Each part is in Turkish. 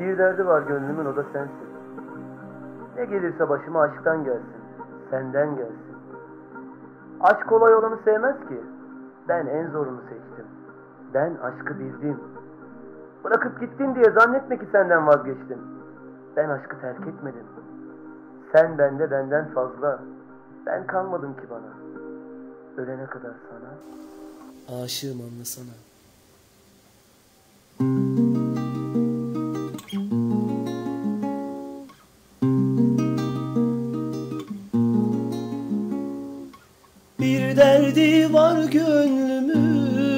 Bir derdi var gönlümün o da sensin. Ne gelirse başıma aşktan gelsin, senden gelsin. Aşk kolay olanı sevmez ki. Ben en zorunu seçtim. Ben aşkı bildim. Bırakıp gittin diye zannetme ki senden vazgeçtim. Ben aşkı terk etmedim. Sen bende benden fazla. Ben kalmadım ki bana. Ölene kadar sana. Aşığım anlasana. Bir derdi var gönlümün.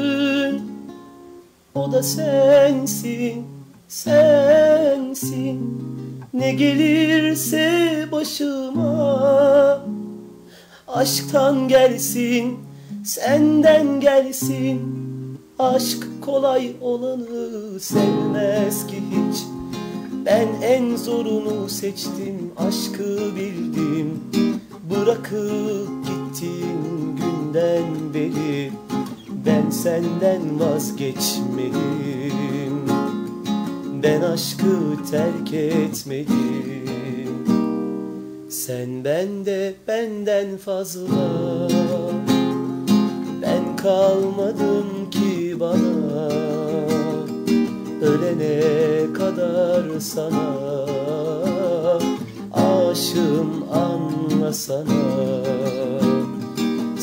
O da sensin, sensin. Ne gelirse başıma. Aşktan gelsin, senden gelsin. Aşk kolay olanı sevmez ki hiç. Ben en zorunu seçtim, aşkı bildim. Bırakıp gittiğin günden beri Ben senden vazgeçmedim. Ben aşkı terk etmedim. Sen bende benden fazla. Ben kalmadım ki bana. Ölene kadar sana. Aşığım anlasana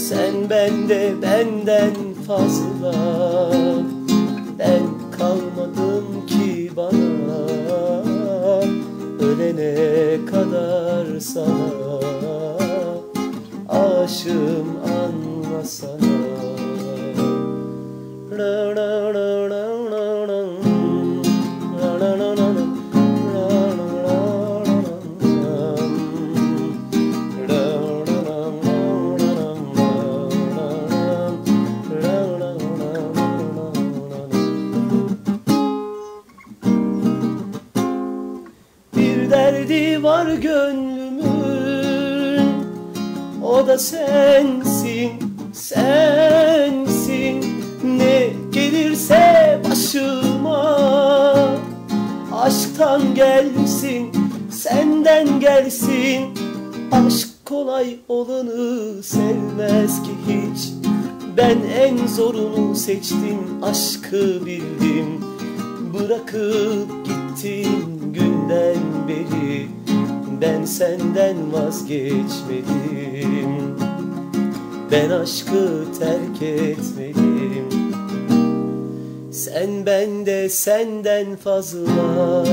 Sen bende benden fazla. Ben kalmadım ki bana. Ölene kadar sana. Aşığım anlasana. Ra ra ra var gönlümün. O da sensin, sensin. Ne gelirse başıma. Aşktan gelsin, senden gelsin. Aşk kolay olanı sevmez ki hiç. Ben en zorunu seçtim, aşkı bildim. Bırakıp gittin günden beri Ben senden vazgeçmedim. Ben aşkı terk etmedim. Sen bende senden fazla.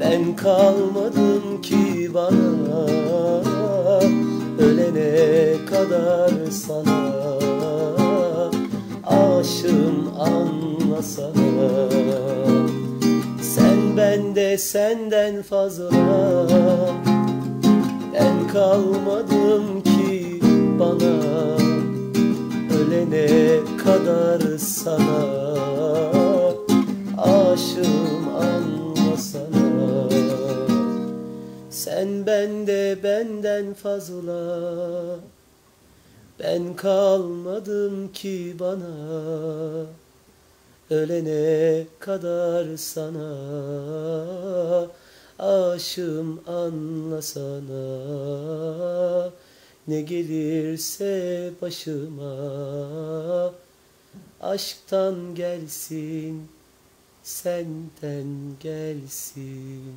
Ben kalmadım ki bana. Ölene kadar sana. Aşığım anlasana Sen bende senden fazla. Ben kalmadım ki bana Ölene kadar sana. Aşığım anlasana Sen bende benden fazla. Ben kalmadım ki bana Ölene kadar sana Aşığım anlasana. Ne gelirse başıma Aşktan gelsin Senden gelsin